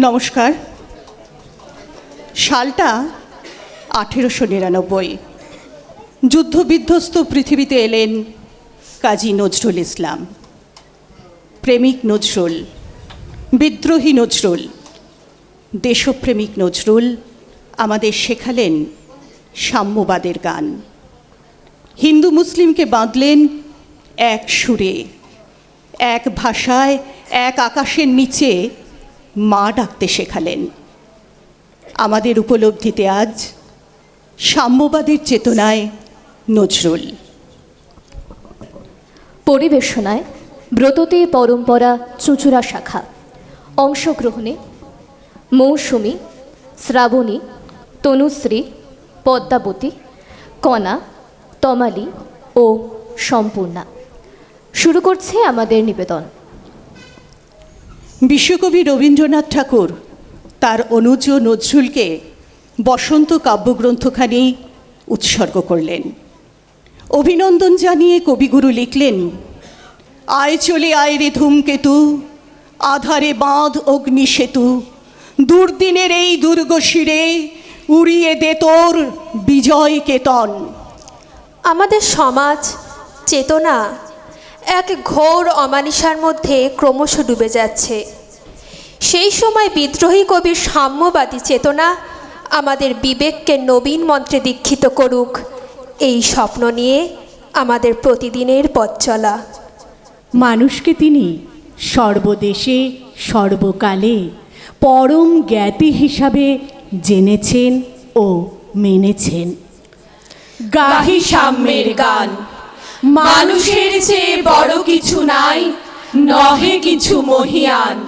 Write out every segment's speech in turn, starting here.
নমস্কার। সালটা আঠেরোশো নিরানব্বই। যুদ্ধবিধ্বস্ত পৃথিবীতে এলেন কাজী নজরুল ইসলাম। প্রেমিক নজরুল, বিদ্রোহী নজরুল, দেশপ্রেমিক নজরুল আমাদের শেখালেন সাম্যবাদের গান। হিন্দু মুসলিমকে বাঁধলেন এক সুরে, এক ভাষায়, এক আকাশের নিচে মা ডাকতে শেখালেন। আমাদের উপলব্ধিতে আজ সাম্যবাদের চেতনায় নজরুল। পরিবেশনায় ব্রততে পরম্পরা চুচুড়া শাখা। অংশগ্রহণে মৌসুমী, শ্রাবণী, তনুশ্রী, পদ্মাবতী, কণা, তমালি ও সম্পূর্ণা। শুরু করছে আমাদের নিবেদন। বিশ্বকবি রবীন্দ্রনাথ ঠাকুর তার অনুজ নজরুলকে বসন্ত কাব্যগ্রন্থখানি উৎসর্গ করলেন। অভিনন্দন জানিয়ে কবিগুরু লিখলেন, আয় চলে আয় রে ধূমকেতু, আধারে বাঁধ অগ্নি সেতু দুর্দিনের এই দুর্গ শিরে উড়িয়ে দে তোর বিজয় কেতন। আমাদের সমাজ, চেতনা, এক ঘোর অমানিসার মধ্যে ক্রমশ ডুবে যাচ্ছে। সেই সময় বিদ্রোহী কবির সাম্যবাদী চেতনা আমাদের বিবেককে নবীন মন্ত্রে দীক্ষিত করুক। এই স্বপ্ন নিয়ে আমাদের প্রতিদিনের পথ চলা। মানুষকে তিনি সর্বদেশে, সর্বকালে, পরম জ্ঞাতি হিসাবে জেনেছেন ও মেনেছেন। গাহি সাম্যের গান, মানুষের চেয়ে বড় কিছু নাই, নহে কিছু মহিয়ান।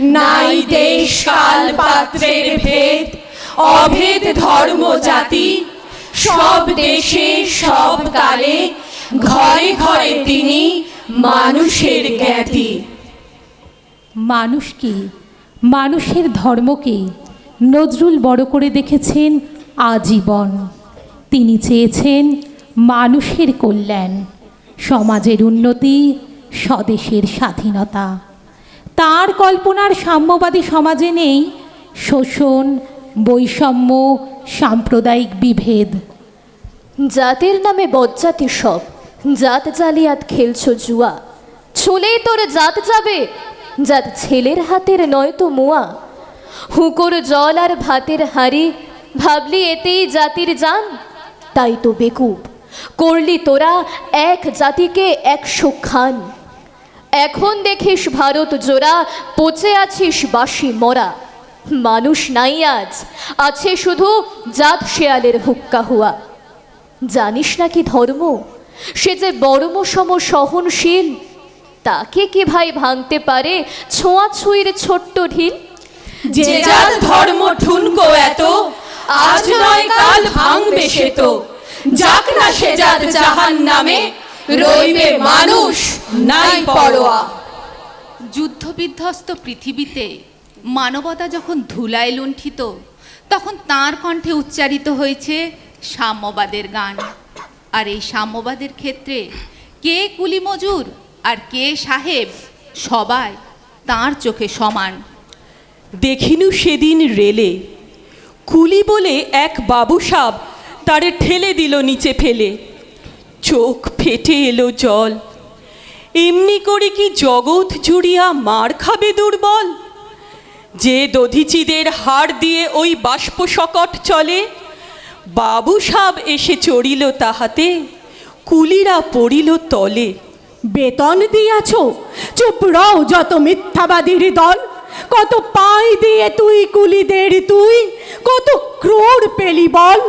নাই দেশ কাল পাত্রের ভেদ, অভেদ ধর্ম জাতি। সব দেশে, সব কালে, ঘরে ঘরে তিনি মানুষের জ্ঞাতি মানুষকে মানুষের ধর্মকে নজরুল বড় করে দেখেছেন আজীবন। তিনি চেয়েছেন মানুষের কল্যাণ, সমাজের উন্নতি, স্বদেশের স্বাধীনতা। তার কল্পনার সাম্যবাদী সমাজে নেই শোষণ, বৈষম্য, সাম্প্রদায়িক বিভেদ। জাতের নামে বজ্জাতি সব। জাত জালিয়াত খেলছো জুয়া। ছুলেই তোর জাত যাবে, জাত ছেলের হাতের নয়তো মুয়া। হুকোর জল আর ভাতের হাড়ি, ভাবলি এতেই জাতির জান। তাই তো বেকুব, করলি তোরা এক জাতিকে একশো খান। এখন দেখিস ভারত জোড়া পচে আছিস বাসি মরা। মানুষ নাই আজ আছে শুধু জাত শেয়ালের হুক্কা হুয়া। জানিস না কি ধর্ম? সে যে বর্ম সম সহনশীল তাকে কি ভাই ভাঙতে পারে ছোঁয়াছুঁইর ছোট্ট ঢিল? যে যার ধর্ম ঠুনকো এত আজ নয় কাল ভাঙবে সে তো। যাক না সে জাত জাহান নামে রইবে মানুষ নাই পরোয়া। যুদ্ধবিধ্বস্ত পৃথিবীতে মানবতা যখন ধুলায় লুণ্ঠিত তখন তার কণ্ঠে উচ্চারিত হয়েছে সাম্যবাদের গান। আর এই সাম্যবাদের ক্ষেত্রে কে কুলি মজুর আর কে সাহেব সবাই তার চোখে সমান। দেখিনু সেদিন রেলে কুলি বলে এক বাবু সাব তারে ঠেলে দিল নিচে ফেলে। চোখ ফেটে এলো জল। এমনি করে কি জগৎ জুড়িয়া মার খাবে দুর্বল? যে দধিচিদের হাড় দিয়ে ওই বাষ্প সকট চলে, বাবু সাব এসে চড়িল তাহাতে, কুলিরা পড়িল তলে। বেতন দিয়াছ? চুপ রও যত মিথ্যাবাদীর দল কত পাই দিয়ে তুই কুলিদের তুই? কত ক্রোড় পেলি বল?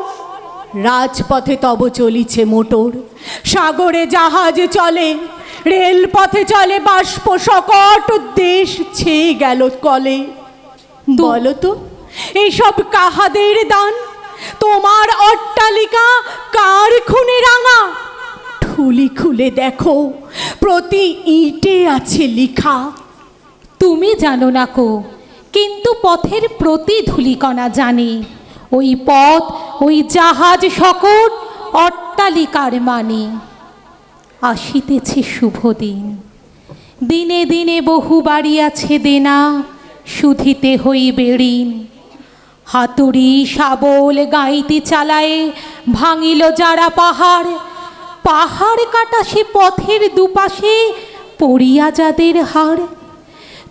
রাজপথে তব চলিছে মোটর। সাগরে জাহাজ চলে রেলপথে চলে বাষ্প সকট দেশ ছেয়ে গেল কলে। বলো তো এইসব কাহাদের দান? তোমার অট্টালিকা কার খুনে রাঙা? ঠুলি খুলে দেখো প্রতি ইটে আছে লিখা। তুমি জানো না কো কিন্তু পথের প্রতি ধুলিকণা জানে। ওই পথ ওই জাহাজ সকল অট্টালিকার মানে। আসিতেছে শুভ দিন। দিনে দিনে বহু বাড়িয়াছে দেনা শুধিতে হইবে ঋণ হাতুড়ি, শাবল গাইতে চালায়ে ভাঙিল যারা পাহাড়। পাহাড় কাটা সে পথের দুপাশে পড়িয়া যাদের হাড়।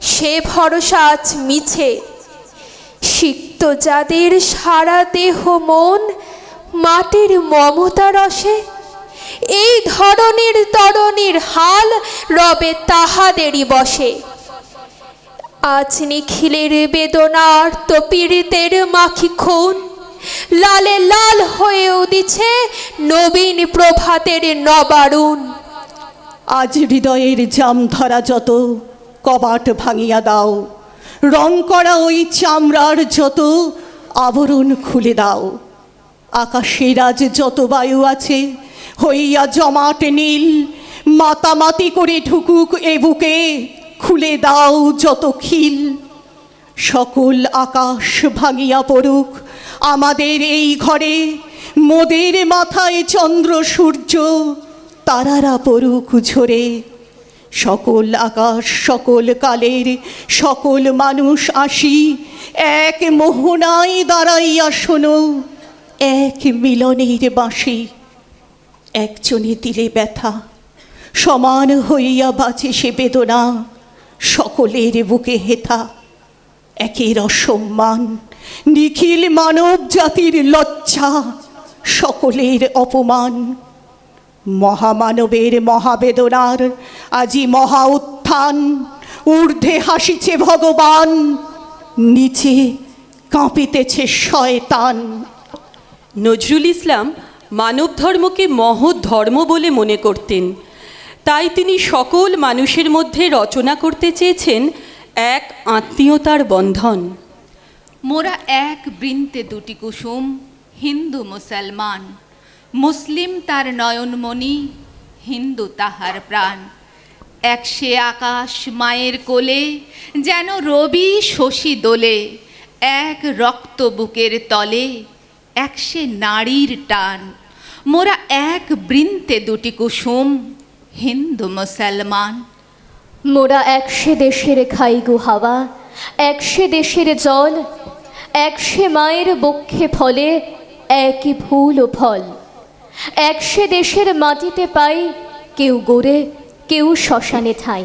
সে ভরসা আজ মিছে। সিক্ত যাদের সারা দেহ মন মাটির মমতা রসে। এই ধরনের তরণীর হাল রবে তাহাদেরই বসে। আজ নিখিলের বেদনার তো পীড়িতের মাখি খুন। লালে লাল হয়ে উদিছে নবীন প্রভাতের নবারুণ। আজ হৃদয়ের জাম ধরা যত কবাট ভাঙিয়া দাও। রং করা ওই চামড়ার যত আবরণ খুলে দাও। আকাশের আজ যত বায়ু আছে, হইয়া জমাট নীল, মাতামাতি করে ঢুকুক এ বুকে, খুলে দাও যত খিল। সকল আকাশ ভাঙিয়া পড়ুক আমাদের এই ঘরে, মোদের মাথায় চন্দ্র সূর্য, তারারা পড়ুক ঝরে। সকল আকাশ, সকল কালের, সকল মানুষ আসি, এক মোহনায় দাঁড়াইয়া শোনো, এক মিলনের বাঁশি একজনে দিলে ব্যথা, সমান হইয়া বাঁচে সে বেদনা, সকলের বুকে হেথা, একের অসম্মান, নিখিল মানব জাতির লজ্জা, সকলের অপমান। মহামানবের মহাবেদনার আজি মহা উত্থান। ঊর্ধ্বে হাসিছে ভগবান নিচে কাঁপিতেছে শয়তান। নজরুল ইসলাম মানব ধর্মকে মহৎ ধর্ম বলে মনে করতেন। তাই তিনি সকল মানুষের মধ্যে রচনা করতে চেয়েছেন এক আত্মীয়তার বন্ধন। মোরা এক বৃন্তে দুটি কুসুম হিন্দু মুসলমান। মুসলিম তার নয়নমণি, হিন্দু তাহার প্রাণ। এক সে আকাশ মায়ের কোলে, যেন রবি শশী দোলে। এক রক্ত বুকের তলে এক সে নারীর টান। মোরা এক বৃন্তে দুটি কুসুম, হিন্দু মুসলমান। মোরা একশে দেশের খাই গো হাওয়া একশে দেশের জল একশে মায়ের বক্ষে ফলে, একই ফুল ও ফল। একশে দেশের মাটিতে পাই কেউ গড়ে কেউ শ্মশানে ঠাই।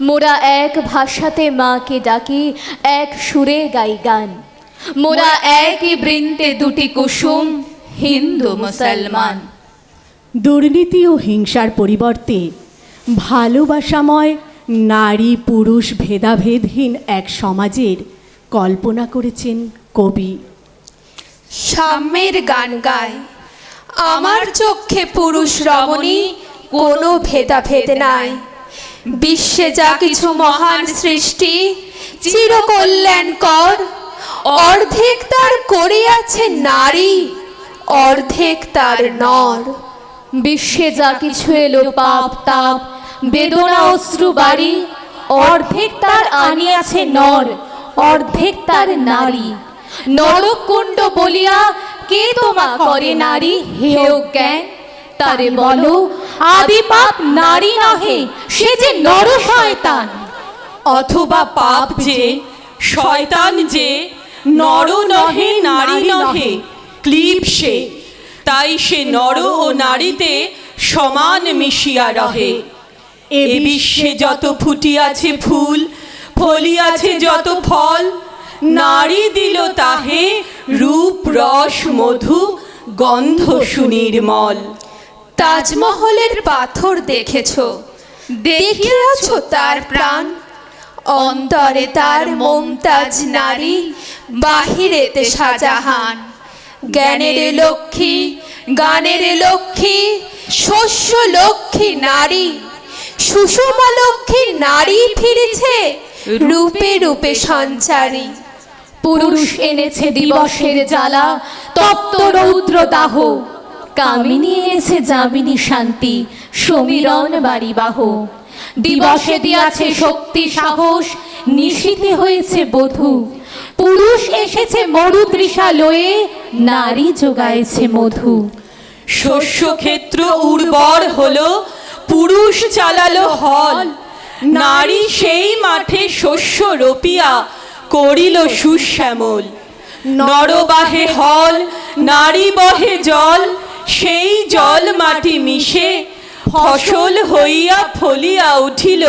মোরা এক ভাষাতে মাকে ডাকি এক সুরে গাই গান। মোরা একই বৃন্তে দুটি কুসুম হিন্দু মুসলমান। দুর্নীতি ও হিংসার পরিবর্তে ভালোবাসাময় নারী পুরুষ ভেদাভেদহীন এক সমাজের কল্পনা করেছেন কবি। সাম্যের গান গায়। আমার চোখে পুরুষ রমণী, কোনো ভেদাভেদ নাই। বিশ্বে যা কিছু মহান সৃষ্টি চিরকল্যাণ কর অর্ধেক তার করিয়াছে নারী, অর্ধেক তার নর। বিশ্বে যা কিছু এলো পাপ, তাপ, বেদনা, অশ্রু, বাড়ি, অর্ধেক তার আনিয়াছে নর, অর্ধেক তার নারী। নরকুণ্ড বলিয়া কে তোমা করে নারী? হেয় জ্ঞান তারে বলো, আদি পাপ নারী নহে, সে যে নর শয়তান। অথবা পাপ যে শয়তান যে নর নহে, নারী নহে ক্লিব সে। তাই সে নর ও নারীতে সমান মিশিয়া রহে। এ বিশ্বে যত ফুটিয়াছে ফুল, ফলিয়াছে যত ফল নারী দিল তাহে রূপ, রস, মধু, গন্ধ সুনির্মল। তাজমহলের পাথর দেখেছ? দেখিয়াছ তার প্রাণ? অন্তরে তার মমতাজ নারী, বাহিরেতে শাহজাহান। জ্ঞানের লক্ষ্মী, গানের লক্ষ্মী, শস্য লক্ষ্মী নারী। সুষমা লক্ষ্মী নারী ফিরেছে, রূপে রূপে সঞ্চারী। পুরুষ এনেছে দিবসের জ্বালা, তপ্ত রৌদ্র দাহ। কামিনী এনেছে যামিনী শান্তি, সমীরণ বাড়িবাহ। দিবসে দিয়াছে শক্তি সাহস, নিশীথে হয়েছে বধূ। পুরুষ এসেছে মরু তৃষা লয়ে নারী যোগাইছে মধু। শস্যক্ষেত্র উর্বর হলো, পুরুষ চালালো হল। নারী সেই মাঠে শস্য রোপিয়া করিল সুশ্যামল। নরবাহে হল, নারী বহে জল, সেই জল মাটি মিশে ফসল হইয়া ফলিয়া উঠিল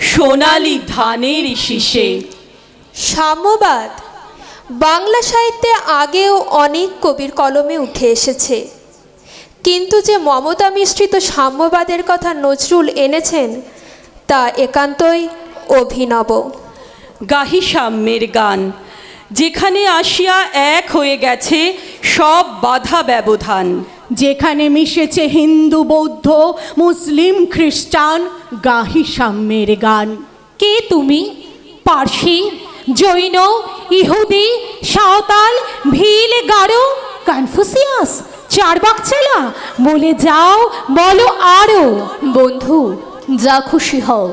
সোনালি ধানের শীষে। সাম্যবাদ। বাংলা সাহিত্যে আগেও অনেক কবির কলমে উঠে এসেছে। কিন্তু যে মমতা মিশ্রিত সাম্যবাদের কথা নজরুল এনেছেন, তা একান্তই অভিনব। গাহি সাম্যের গান। যেখানে আসিয়া এক হয়ে গেছে সব বাধা ব্যবধান। যেখানে মিশেছে হিন্দু বৌদ্ধ মুসলিম খ্রিস্টান গাহি সাম্যের গান। কে তুমি? পার্সি জৈন ইহুদি সাঁওতাল ভিল গারো কনফুসিয়াস চারবাক চেলা বলে যাও বলো আরও বন্ধু যা খুশি হও।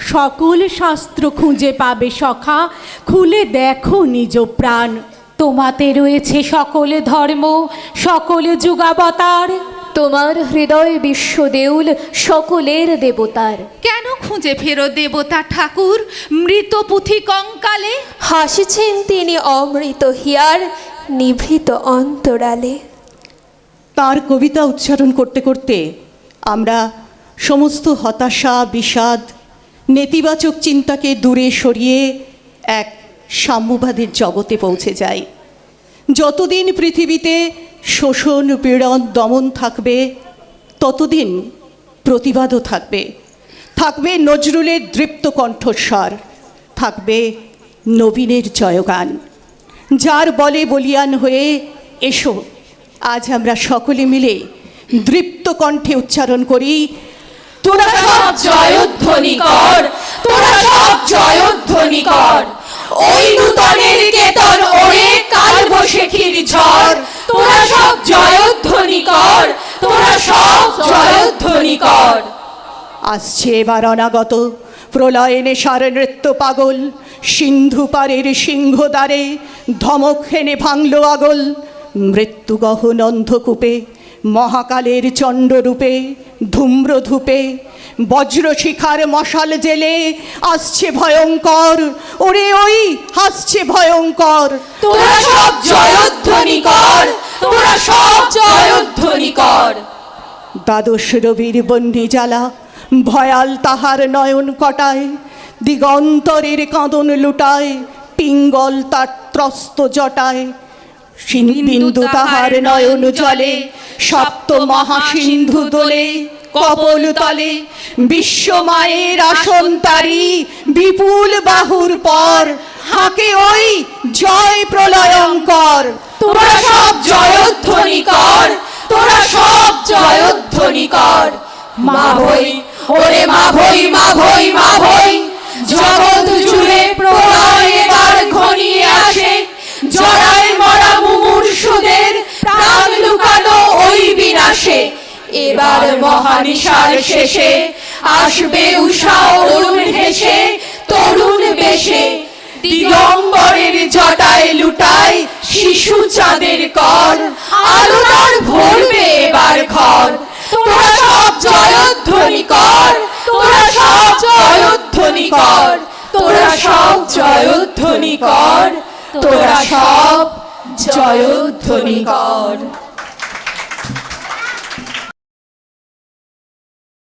সকল শাস্ত্র খুঁজে পাবে সখা। খুলে দেখো নিজ প্রাণ। তোমাতে রয়েছে সকল ধর্ম সকল যুগাবতার। তোমার হৃদয় বিশ্ব দেউল সকলের দেবতার। কেন খুঁজে ফেরো দেবতা ঠাকুর মৃত পুঁথি কঙ্কালে? হাসিছেন তিনি অমৃত হিয়ার নিভৃত অন্তরালে। তার কবিতা উচ্চারণ করতে করতে আমরা সমস্ত হতাশা বিষাদ নেতিবাচক চিন্তাকে দূরে সরিয়ে এক সাম্যবাদের জগতে পৌঁছে যাই। যতদিন পৃথিবীতে শোষণ, পীড়ন, দমন থাকবে, ততদিন প্রতিবাদও থাকবে। থাকবে নজরুলের দৃপ্ত কণ্ঠস্বর, থাকবে নবীনের জয়গান। যার বলে বলিয়ান হয়ে এসো, আজ আমরা সকলে মিলে দৃপ্ত কণ্ঠে উচ্চারণ করি তোরা সব জয়ধ্বনি কর তোরা সব জয়ধ্বনি কর ওই নূতনের কেতন, ওরে কাল বসেখির ঝড়, তোরা সব জয়ধ্বনি কর তোরা সব জয়ধ্বনি কর আসছে এবার অনাগত, প্রলয়ে নেশার নৃত্য পাগল, সিন্ধু পারের সিংহদ্বারে ধমক হেনে ভাঙল আগল মৃত্যু গহন অন্ধকূপে মহাকালের চণ্ডরূপে ধূম্রধূপে বজ্রশিখার মশাল জেলে আসছে ভয়ঙ্কর। ওরে ওই হাসছে ভয়ঙ্কর। তোরা সব জয়ধ্বনি কর তোরা সব জয়ধ্বনি কর দ্বাদশ রবির বন্যি জ্বালা ভয়াল তাহার নয়ন কটায় দিগন্তরের কাঁদন লুটায় পিঙ্গল তার ত্রস্ত জটায়। সিন্ধু তাহার নয়ন জলে সপ্ত মহাসিন্ধু দোলে কপল তলে। বিশ্ব মায়ের আসন তারি বিপুল বাহুর পর। হাকে ওই জয় প্রলয়ঙ্কর। তোরা সব জয়ধ্বনি কর তোরা সব জয়ধ্বনি কর। মা ভই ওরে মা ভই মা ভই মা ভই। জগৎ জুড়ে প্রলয় এবার ঘনিয়ে আসে জড়ায় মরা মুমূর্ষুদের প্রাণ লুকানো ওই বিনাশে। এবার মহানিশার শেষে আসবে উষা অরুণ হেসে, তরুণ বেশে। দিগম্বরের জটায় লুটায় শিশু চাঁদের কর। আলোটার ভরবে এবার ঘর। তোরা সব জয়ধ্বনি কর। তোরা সব জয়ধ্বনি কর। তোরা সব জয়ধ্বনি কর। তোরা সব জয়ধ্বনি কর